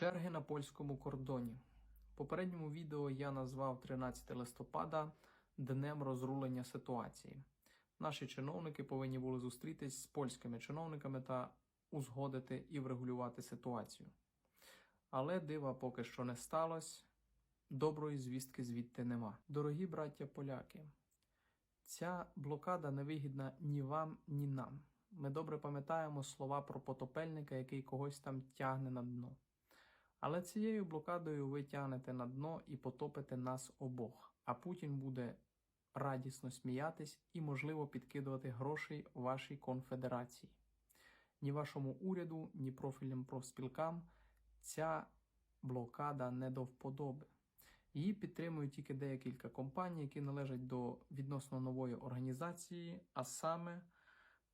Черги на польському кордоні. В попередньому відео я назвав 13 листопада днем розрулення ситуації. Наші чиновники повинні були зустрітись з польськими чиновниками та узгодити і врегулювати ситуацію. Але дива поки що не сталося. Доброї звістки звідти нема. Дорогі браття поляки, ця блокада не вигідна ні вам, ні нам. Ми добре пам'ятаємо слова про потопельника, який когось там тягне на дно. Але цією блокадою ви тягнете на дно і потопите нас обох, а Путін буде радісно сміятись і, можливо, підкидувати грошей вашій конфедерації. Ні вашому уряду, ні профільним профспілкам ця блокада не до вподоби. Її підтримують тільки декілька компаній, які належать до відносно нової організації, а саме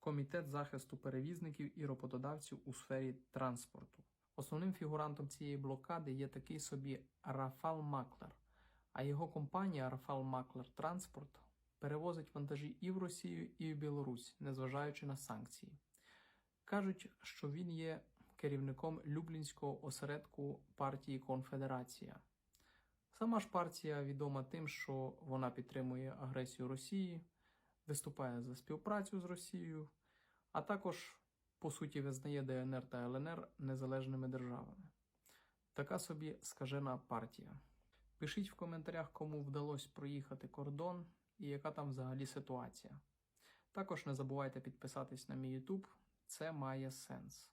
Комітет захисту перевізників і роботодавців у сфері транспорту. Основним фігурантом цієї блокади є такий собі Рафал Маклер, а його компанія Рафал Маклер Транспорт перевозить вантажі і в Росію, і в Білорусь, незважаючи на санкції. Кажуть, що він є керівником Люблінського осередку партії Конфедерація. Сама ж партія відома тим, що вона підтримує агресію Росії, виступає за співпрацю з Росією, а також, по суті, визнає ДНР та ЛНР незалежними державами. Така собі скажена партія. Пишіть в коментарях, кому вдалося проїхати кордон і яка там взагалі ситуація. Також не забувайте підписатись на мій YouTube, це має сенс.